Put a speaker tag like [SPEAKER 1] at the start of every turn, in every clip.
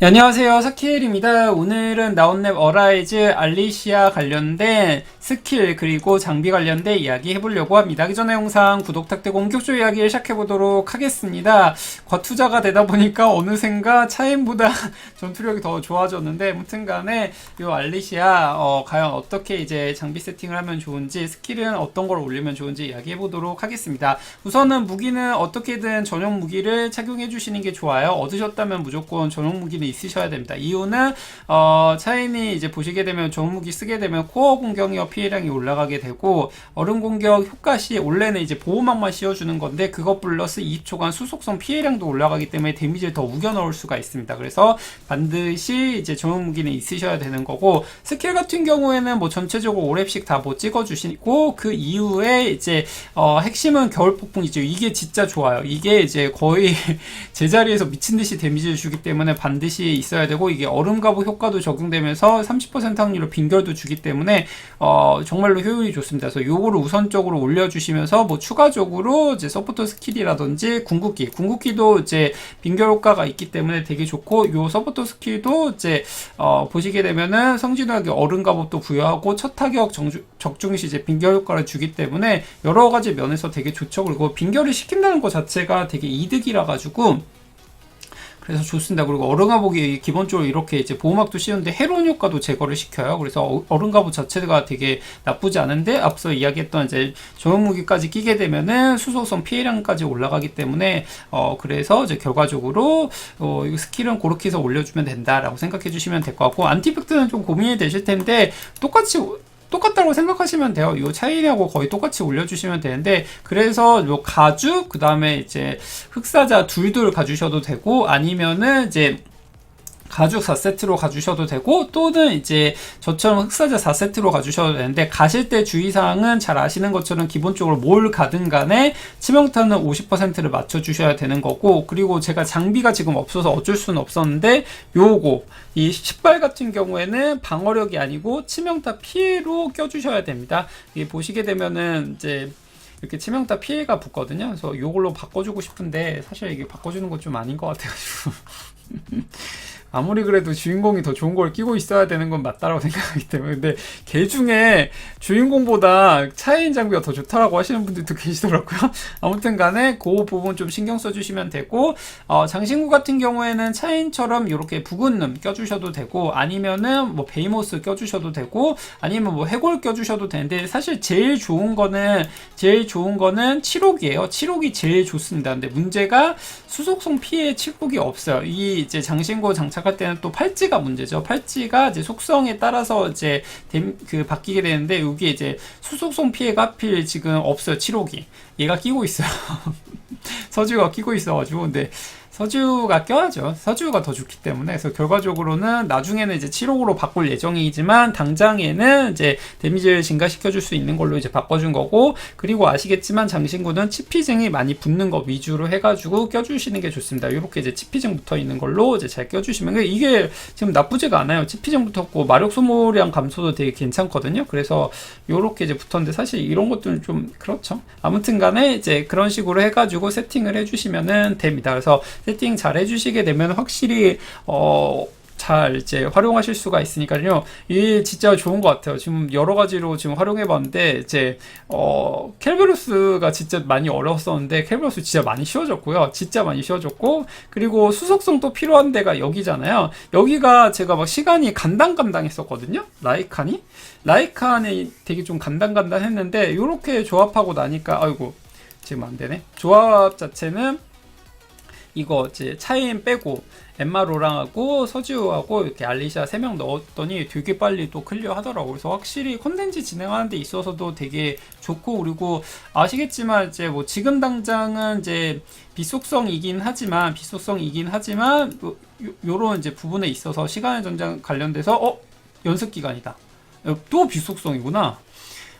[SPEAKER 1] 네, 안녕하세요 사키엘입니다 오늘은 나온랩 어라이즈 알리시아 관련된 스킬 그리고 장비 관련된 이야기 해보려고 합니다 하기 전에 영상 구독 탁되고 본격적으로 이야기를 시작해보도록 하겠습니다 과투자가 되다 보니까 어느샌가 차인보다 전투력이 더 좋아졌는데 무튼 간에 이 알리시아 어, 과연 어떻게 이제 장비 세팅을 하면 좋은지 스킬은 어떤 걸 올리면 좋은지 이야기해 보도록 하겠습니다. 우선은 무기는 어떻게든 전용 무기를 착용해 주시는 게 좋아요. 얻으셨다면 무조건 전용 무기 는 있으셔야 됩니다. 이유는 어, 차인이 이제 보시게 되면 전용 무기 쓰게 되면 코어 공격력 피해량이 올라가게 되고 얼음 공격 효과 시 원래는 이제 보호막만 씌워주는 건데 그것 플러스 20초간 수속성 피해량도 올라가기 때문에 데미지를 더 우겨 넣을 수가 있습니다. 그래서 반드시 이제 전용 무기는 있으셔야 되는 거고 스킬 같은 경우에는 뭐 전체적으로 5렙씩 다 뭐 찍어 주시고 그 이후에 이제 어 핵심은 겨울 폭풍이죠. 이게 진짜 좋아요. 이게 이제 거의 제자리에서 미친 듯이 데미지를 주기 때문에 반드시 있어야 되고 이게 얼음 가부 효과도 적용되면서 30% 확률로 빈결도 주기 때문에 어 정말로 효율이 좋습니다. 그래서 요거를 우선적으로 올려 주시면서 뭐 추가적으로 이제 서포터 스킬이라든지 궁극기, 궁극기도 이제 빈결 효과가 있기 때문에 되게 좋고 요 서포터 스킬도 이제 어 보시게 되면은 성진하게 얼음 갑옷도 부여하고 첫 타격 정주, 적중 시 이제 빈결 효과를 주기 때문에 여러 가지 면에서 되게 좋죠. 그리고 빈결을 시킨다는 것 자체가 되게 이득이라 가지고 그래서 좋습니다. 그리고 어른가복이 기본적으로 이렇게 이제 보호막도 씌우는데 해로운 효과도 제거를 시켜요. 그래서 어- 어른가복 자체가 되게 나쁘지 않은데 앞서 이야기했던 이제 조형무기까지 끼게 되면은 수소성 피해량까지 올라가기 때문에 어 그래서 이제 결과적으로 어 스킬은 그렇게 해서 올려주면 된다라고 생각해 주시면 될 것 같고 안티팩트는 좀 고민이 되실 텐데 똑같이 똑같다고 생각하시면 돼요. 이 차이하고 거의 똑같이 올려주시면 되는데 그래서 요 가죽 그 다음에 이제 흑사자 둘둘 가주셔도 되고 아니면은 이제 가죽 4세트로 가주셔도 되고 또는 이제 저처럼 흑사자 4세트로 가주셔도 되는데 가실 때 주의사항은 잘 아시는 것처럼 기본적으로 뭘 가든 간에 치명타는 50%를 맞춰주셔야 되는 거고 그리고 제가 장비가 지금 없어서 어쩔 수는 없었는데 요거 이 10발 같은 경우에는 방어력이 아니고 치명타 피해로 껴주셔야 됩니다. 이게 보시게 되면은 이제 이렇게 치명타 피해가 붙거든요. 그래서 요걸로 바꿔주고 싶은데 사실 이게 바꿔주는 건 좀 아닌 것 같아가지고 아무리 그래도 주인공이 더 좋은 걸 끼고 있어야 되는 건 맞다라고 생각하기 때문에. 근데 개 중에 주인공보다 차이인 장비가 더 좋다라고 하시는 분들도 계시더라고요. 아무튼 간에 그 부분 좀 신경 써주시면 되고 어, 장신구 같은 경우에는 차인처럼 이렇게 부근름 껴주셔도 되고 아니면은 뭐 베이모스 껴주셔도 되고 아니면 뭐 해골 껴주셔도 되는데 사실 제일 좋은 거는 제일 좋은 거는 7옥이에요. 7옥이 제일 좋습니다. 근데 문제가 수속성 피해 7옥이 없어요. 이 이제 장신구 장착 할 때는 또 팔찌가 문제죠. 팔찌가 이제 속성에 따라서 이제 댐- 그 바뀌게 되는데 여기 이제 수속성 피해가 하필 지금 없어요. 7옥이 얘가 끼고 있어요. 서주가 끼고 있어가지고. 근데 서주가 껴야죠. 서주가 더 좋기 때문에 그래서 결과적으로는 나중에는 이제 7호로 바꿀 예정이지만 당장에는 이제 데미지를 증가시켜 줄 수 있는 걸로 이제 바꿔준 거고 그리고 아시겠지만 장신구는 치피증이 많이 붙는 거 위주로 해가지고 껴주시는 게 좋습니다. 이렇게 이제 치피증 붙어 있는 걸로 이제 잘 껴주시면 이게 지금 나쁘지가 않아요. 치피증 붙었고 마력 소모량 감소도 되게 괜찮거든요. 그래서 이렇게 이제 붙었는데 사실 이런 것들은 좀 그렇죠. 아무튼간에 이제 그런 식으로 해가지고 세팅을 해주시면은 됩니다. 그래서 세팅 잘 해주시게 되면 확실히 어. 잘 이제 활용하실 수가 있으니까요. 이게 진짜 좋은 것 같아요. 지금 여러 가지로 지금 활용해봤는데 이제 어 켈베루스가 진짜 많이 어려웠었는데 켈베루스 진짜 많이 쉬워졌고요. 진짜 많이 쉬워졌고 그리고 수속성도 필요한 데가 여기잖아요. 여기가 제가 막 시간이 간당간당했었거든요. 라이칸이 라이칸이 되게 좀 간당간당했는데 이렇게 조합하고 나니까 아이고 지금 안 되네. 조합 자체는 이거 이제 차인 빼고 엠마 로랑하고 서지우하고 이렇게 알리샤 3명 넣었더니 되게 빨리 또 클리어 하더라고요. 그래서 확실히 컨텐츠 진행하는 데 있어서도 되게 좋고 그리고 아시겠지만 이제 뭐 지금 당장은 이제 비속성이긴 하지만 비속성이긴 하지만 요, 요- 요런 이제 부분에 있어서 시간의 전장 관련돼서 어 연습 기간이다. 어, 또 비속성이구나.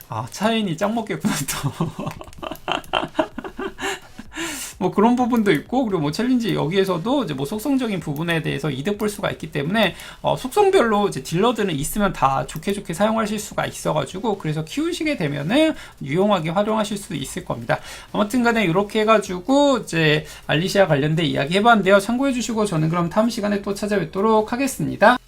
[SPEAKER 1] 아 차인이 짱 먹겠구나 또. 뭐 그런 부분도 있고 그리고 뭐 챌린지 여기에서도 이제 뭐 속성적인 부분에 대해서 이득 볼 수가 있기 때문에 어, 속성별로 이제 딜러들은 있으면 다 좋게 좋게 사용하실 수가 있어가지고 그래서 키우시게 되면은 유용하게 활용하실 수 있을 겁니다. 아무튼간에 이렇게 해가지고 이제 알리시아 관련된 이야기 해봤는데요. 참고해 주시고 저는 그럼 다음 시간에 또 찾아뵙도록 하겠습니다.